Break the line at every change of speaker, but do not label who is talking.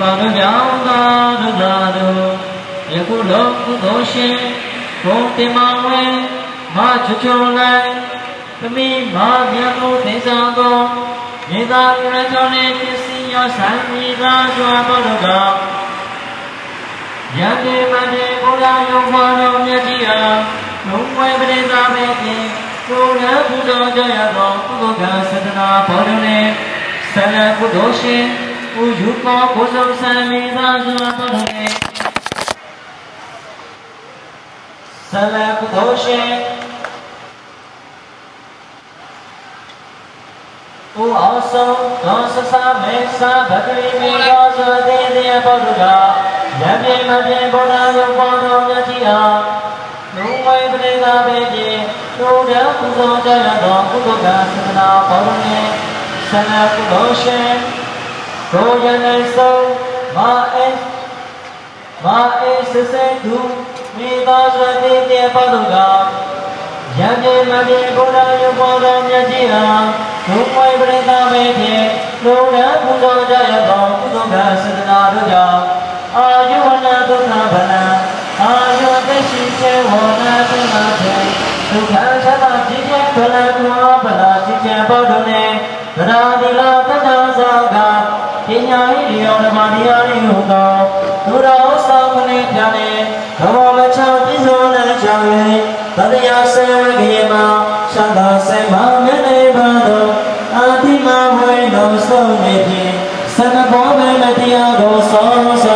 ပါတို့ကြောင့်သာတို့သာတို့ယခုလောကုသိုလ်ရှင်ဘုံတင်မဝဲမချွချွန်လိုက်သမီးမမြတ်ကိုသိစာသောမြေသားရကြောင့်နဲ့ပစ္စည်းရဆိုင်မိသားစွာဘောတို့ကယံဒီမတေဘုရားယုံမောတော်မြတ်ကြီးအားလုံးဝဲပရိသဘေဖြင့်ကိုယ်ရပူဇော်ကြရသောကုသိုလ်ကသတ္တနာဘောတို့နဲ့ဆရကုသိုလ်ရှင် ဥယူကောကိုစုံဆံမိသားစွာဘောတို့နဲ့ဆရကုသိုလ်ရှင်ဥအောင်ဆုံးသောဆဆမေသာဗတ္တိမိသောသတိတေဘောတို့ကယံပြေမပြေဘုရားယုံဘော ဒေါ်ရန်နိုင်ဆုံးမာအင်းမာအင်းစစဲသူမိသားစုတည်တဲ့ပတ်တော်ကရံပြေမပြေဘုရားယုံပေါ်တော်မြတ်ကြီးဟာဒုမိုင်ပရိသမင်းဖြင့်လုံရန်ပူဇော်ကြရသောကုသိုလ်ကစေတနာတို့ကြောင့်အာယုဝနာဒုက္ခဗနာအာယုသက်ရှိခြင်းဝနာသင်္မာဖြင့်ဒုက္ခချမ်းသာခြင်းဖြင့်ဗလာကွာဗလာခြင်းပေါ်တော်နဲ့ဗလာ ပညာဤလျောဓမ္မတရားဤဟုသောဒုရောဆောင်မနေပြနေဘဝမချပြည့်စုံတဲ့ကြောင့်တတရားဆေဝကေမှာသန္တာဆေမမြတ်နေပါသောအာတိမဝိတော်ဆုံးနေဖြင့်သနဘောမေမတရားကိုသောသော